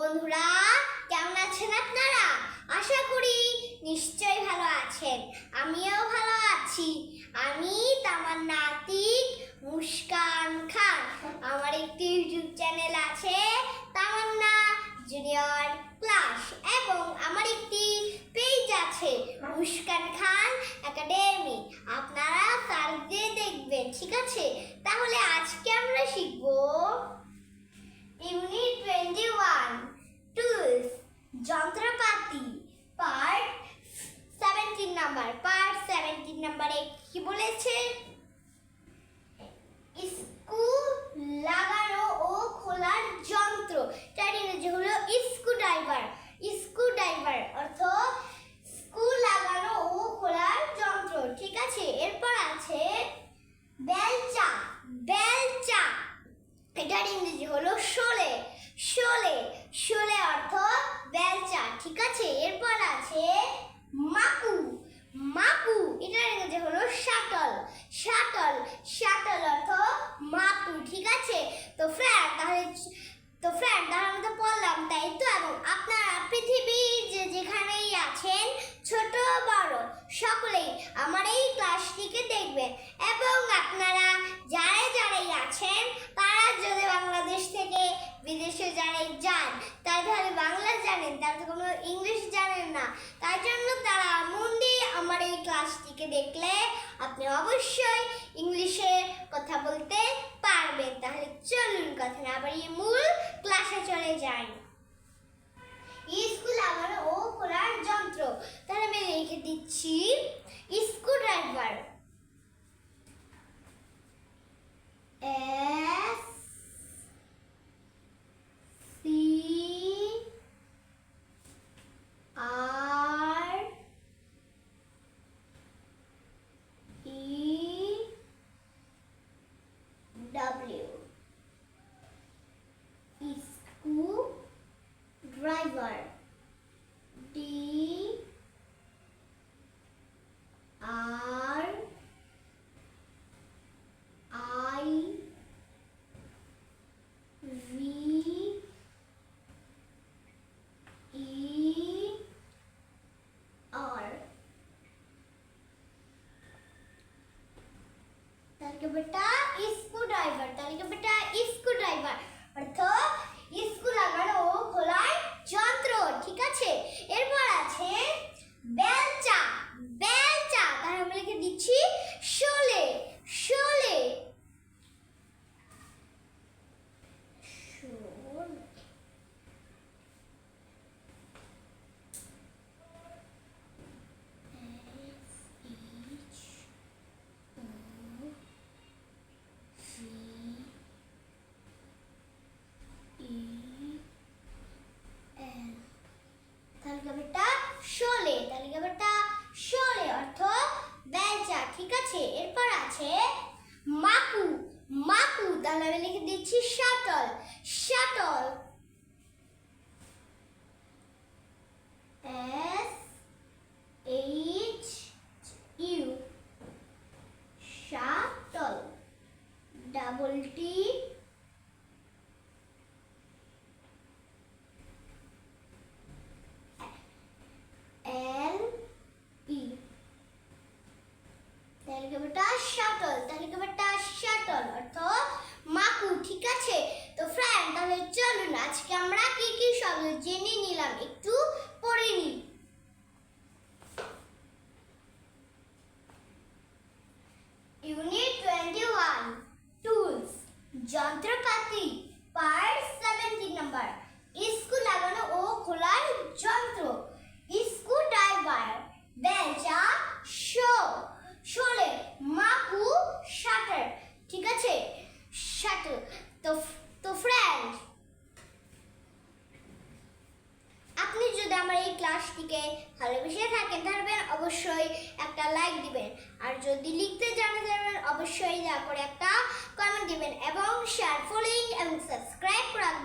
বন্ধুরা কেমন আছেন আপনারা? আশা করি নিশ্চয়ই ভালো আছেন। আমিও ভালো আছি। আমি তামান্না আতিক মুস্কান খান আমার একটি ইউটিউব চ্যানেল আছে তামান্না জুনিয়র ক্লাস এবং আমার একটি পেজ আছে মুস্কান খান একাডেমি আপনারা তার দিয়ে দেখবেন ঠিক আছে তাহলে আজকে আমরা শিখব ইউনিট টোয়েন্টি ওয়ান টুলস যন্ত্রপাতি। Part seventeen number part seventeen নাম্বারে কি বলেছে? স্কুল লাগানো ও খোলার যন্ত্র। তার ইংরেজি হলো স্ক্রু ড্রাইভার স্ক্রু ড্রাইভার অর্থ স্ক্রু লাগানো ও খোলার যন্ত্র ঠিক আছে এরপর আছে বেলচা বেলচা এটার ইংরেজি হলো শোলে শোলে শোলে অর্থ বেলচা ঠিক আছে এরপর আছে মাকু মাকু এটার ইংরেজি হলো শাটল শাটল শাটল অর্থ মাকু ঠিক আছে তো তো ফ্রেন্ড আমরা তো পড়লাম তাই তো? এবং আপনারা পৃথিবীর যে যেখানেই আছেন, ছোট, বড়, সকলেই আমার এই ক্লাসটিকে দেখবেন। এবং আপনারা যারাই যারাই আছেন, তারা যদি বাংলাদেশ থেকে বিদেশে যারাই যান, তারা তাহলে বাংলা জানেন, তারা তো কোনো ইংলিশ জানেন না। তার জন্য তারা মন দিয়ে আমার এই ক্লাসটিকে দেখলে আপনি অবশ্যই ইংলিশে কথা বলতে চলুন কথা না বাড়িয়ে মূল ক্লাসে চলে যাই। স্কুল আমার ও খোলার যন্ত্র। তাহলে আমি লিখে দিচ্ছি screwdriver S C R E W screwdriver D R I V E R তাহলে বেটা স্ক্রু ড্রাইভার তাহলে বেটা স্ক্রু ড্রাইভার অর্থ স্ক্রু লাগানো ও খোলার যন্ত্র ঠিক আছে এরপর আছে বেলচা বেলচা তাহলে আমরা লিখে দিচ্ছি শোলে শোলে শোলে তালিকাটা শোলে তালিকাটা শোলে অর্থ বেলচা ঠিক আছে এরপর আছে মাকু মাকু তাহলে আমি লিখে দিচ্ছি shuttle shuttle. S H U double T L E তালিকাটা শাটল তালিকাটা শাটল অর্থ মাকু ঠিক আছে তো ফ্রেন্ড তাহলে চলুন আজকে আমরা কি কি শব্দ জেনে নিলাম? একটু পড়ে নিই। ইউনিট টোয়েন্টি ওয়ান টুলস যন্ত্রপাতি পার্ট নাম্বার লাগানো ও খোলার যন্ত্র স্ক্রু ড্রাইভার বেলচা শো শোলে মাকু শাটার ঠিক আছে? শাটার তো তো ফ্রেন্ড আপনি যদি আমার এই ভালোবেসে থাকেন তাহলে অবশ্যই একটা লাইক দিবেন। আর যদি লিখতে জানা যাবেন অবশ্যই করে একটা কমেন্ট দিবেন এবং শেয়ার ফলোইং এবং সাবস্ক্রাইব রাখবেন